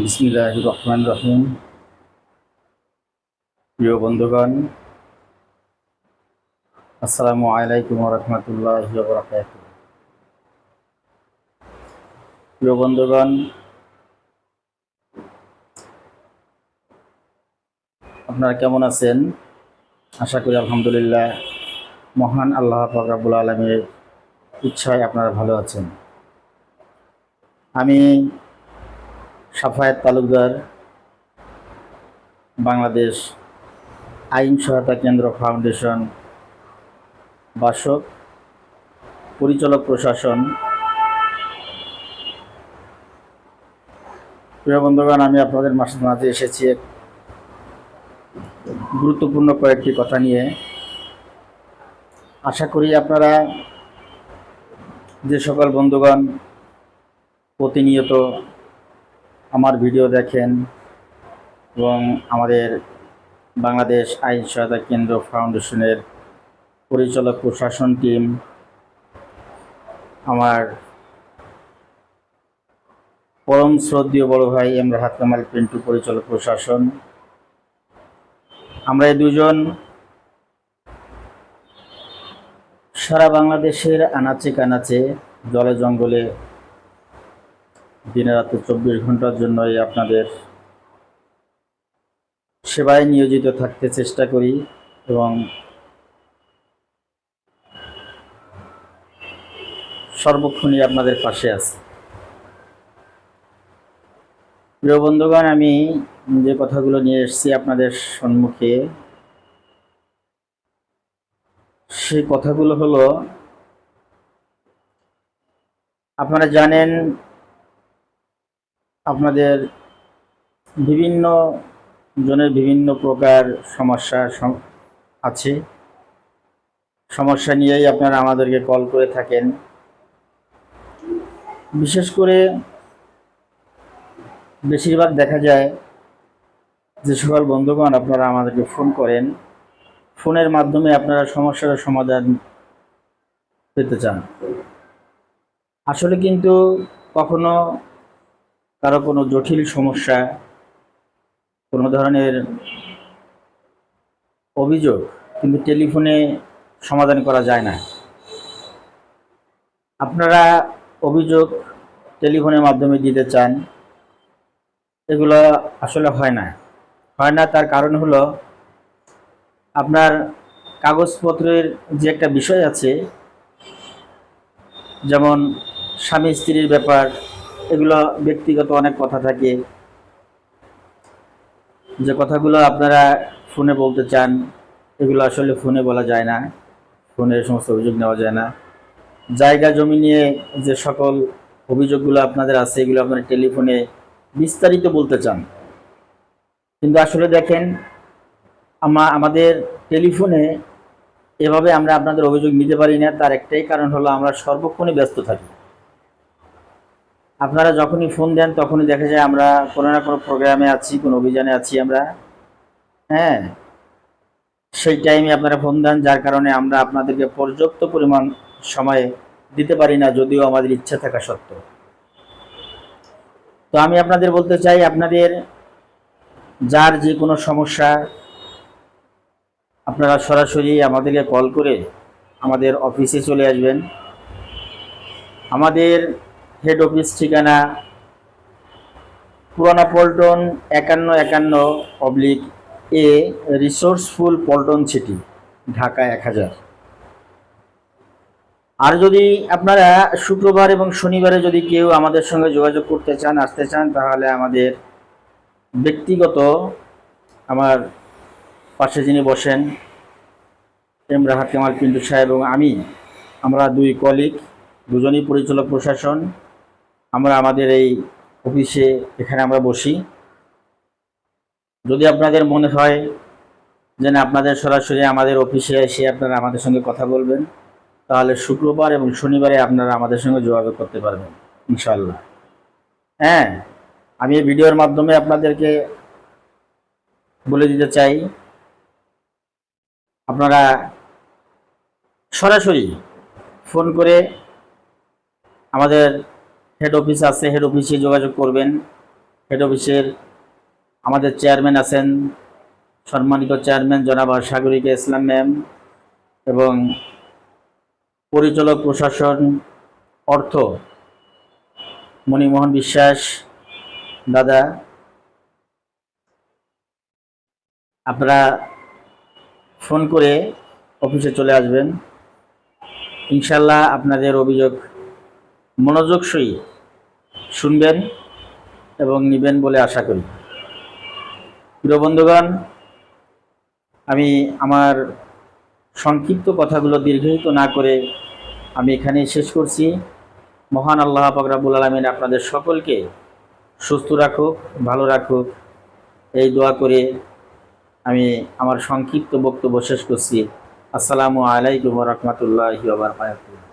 বিসমিল্লাহ রহমান রহিম প্রিয় বন্ধুগণ, আসসালামু আলাইকুম রহমতুল্লাহ প্রিয় বন্ধুগণ, আপনারা কেমন আছেন? আশা করি আলহামদুলিল্লাহ মহান আল্লাহ ফকরাবুল আলমের ইচ্ছায় আপনারা ভালো আছেন। আমি সাফায়েত তালুকদার, বাংলাদেশ আইন সহায়তা কেন্দ্র ফাউন্ডেশন বাসক, পরিচালক প্রশাসন। প্রিয় বন্ধুগণ, আমি আপনাদের মাঝে এসেছি এক গুরুত্বপূর্ণ কয়েকটি কথা নিয়ে। আশা করি আপনারা যে সকল বন্ধুগণ প্রতিনিয়ত আমার ভিডিও দেখেন এবং আমাদের বাংলাদেশ আইন সহায়তা কেন্দ্র ফাউন্ডেশনের পরিচালক প্রশাসন টিম, আমার পরম শ্রদ্ধীয় বড় ভাই এম রাহাত কামাল পিন্টু পরিচালক প্রশাসন। আমরা এই দুজন সারা বাংলাদেশের আনাচে কানাচে জলে জঙ্গলে দিনে রাতে চব্বিশ ঘণ্টার জন্যই আপনাদের সেবায় নিয়োজিত থাকতে চেষ্টা করি এবং সর্বক্ষণই আপনাদের পাশে আছি। প্রিয় বন্ধুগণ, আমি যে কথাগুলো নিয়ে এসেছি আপনাদের সম্মুখে, সেই কথাগুলো হলো, আপনারা জানেন আপনাদের বিভিন্ন জনের বিভিন্ন প্রকার সমস্যা সম- আছে। সমস্যা নিয়েই আপনারা আমাদেরকে কল করে থাকেন। বিশেষ করে বেশিরভাগ দেখা যায় যে সকল বন্ধুগণ আপনারা আমাদেরকে ফোন করেন, ফোনের মাধ্যমে আপনারা সমস্যার সমাধান পেতে চান। আসলে কিন্তু কখনো কারও কোনো জটিল সমস্যা, কোনো ধরনের অভিযোগ কিন্তু টেলিফোনে সমাধান করা যায় না। আপনারা অভিযোগ টেলিফোনের মাধ্যমে দিতে চান, এগুলো আসলে হয় না। হয় না, তার কারণ হলো আপনার কাগজপত্রের যে একটা বিষয় আছে, যেমন স্বামী স্ত্রীর ব্যাপার এগুলো ব্যক্তিগত অনেক কথা থাকে। যে কথাগুলো আপনারা ফোনে বলতে চান, এগুলো আসলে ফোনে বলা যায় না। ফোনে সমস্ত অভিযোগ নেওয়া যায় না। জায়গা, জমি নিয়ে যে সকল অভিযোগগুলো আপনাদের আছে, এগুলো আপনারা টেলিফোনে বিস্তারিত বলতে চান। কিন্তু আসলে দেখেন, আমা আমাদের টেলিফোনে এভাবে আমরা আপনাদের অভিযোগ নিতে পারি না। তার একটাই কারণ হলো আমরা সর্বক্ষণে ব্যস্ত থাকি। আপনারা যখনই ফোন দেন, তখনই দেখা যায় আমরা কোনো না কোনো প্রোগ্রামে আছি, কোনো অভিযানে আছি আমরা। হ্যাঁ? সেই টাইমে আপনারা ফোন দেন, যার কারণে আমরা আপনাদেরকে পর্যাপ্ত পরিমাণ সময় দিতে পারি না, যদিও আমাদের ইচ্ছা থাকা সত্ত্বেও। তো আমি আপনাদের বলতে চাই, আপনাদের যার যে কোনো সমস্যা, আপনারা সরাসরি আমাদেরকে কল করে আমাদের অফিসে চলে আসবেন। আমাদের হেড অফিস ঠিকানা, পুরানা পল্টন একান্ন একান্ন oblique A resourceful Paltan city Dhaka এক হাজার। আর যদি আপনারা শুক্রবার এবং শনিবারে যদি কেউ আমাদের সঙ্গে যোগাযোগ করতে চান, আসতে চান, তাহলে আমাদের ব্যক্তিগত আমার পাশে যিনি বসেন এম রাহাত কামাল পিন্টু সাহেব এবং আমি, আমরা দুই কলিগ দুজনই পরিচালক প্রশাসন আমরা আমাদের এই অফিসে এখানে আমরা বসি। যদি আপনাদের মনে হয় যে না, আপনাদের সরাসরি আমাদের অফিসে এসে আপনারা আমাদের সঙ্গে কথা বলবেন, তাহলে শুক্রবার এবং শনিবারে আপনারা আমাদের সঙ্গে যোগাযোগ করতে পারবেন ইনশাল্লাহ হ্যাঁ আমি এই ভিডিওর মাধ্যমে আপনাদেরকে বলে দিতে চাই, আপনারা সরাসরি ফোন করে আমাদের হেড অফিস আছে হেড অফিসে যোগাযোগ করবেন। হেড অফিসের আমাদের চেয়ারম্যান আছেন, সম্মানিত চেয়ারম্যান জনাব সাগরিকা ইসলাম ম্যাম এবং পরিচালক প্রশাসন অর্থ মণিমোহন বিশ্বাস দাদা। আপনারা ফোন করে অফিসে চলে আসবেন। ইনশাল্লাহ আপনাদের অভিযোগ মনোযোগ সহিত শুনবেন এবং নিবেন বলে আশা করি। প্রিয় বন্ধুগণ, আমি আমার সংক্ষিপ্ত কথাগুলো দীর্ঘায়িত না করে আমি এখানেই শেষ করছি। মহান আল্লাহ পাকরাবুল আলমিন আপনাদের সকলকে সুস্থ রাখুক, ভালো রাখুক। এই দোয়া করে আমি আমার সংক্ষিপ্ত বক্তব্য শেষ করছি। আসসালামু আলাইকুম রহমতুল্লাহ বারকাতুহ।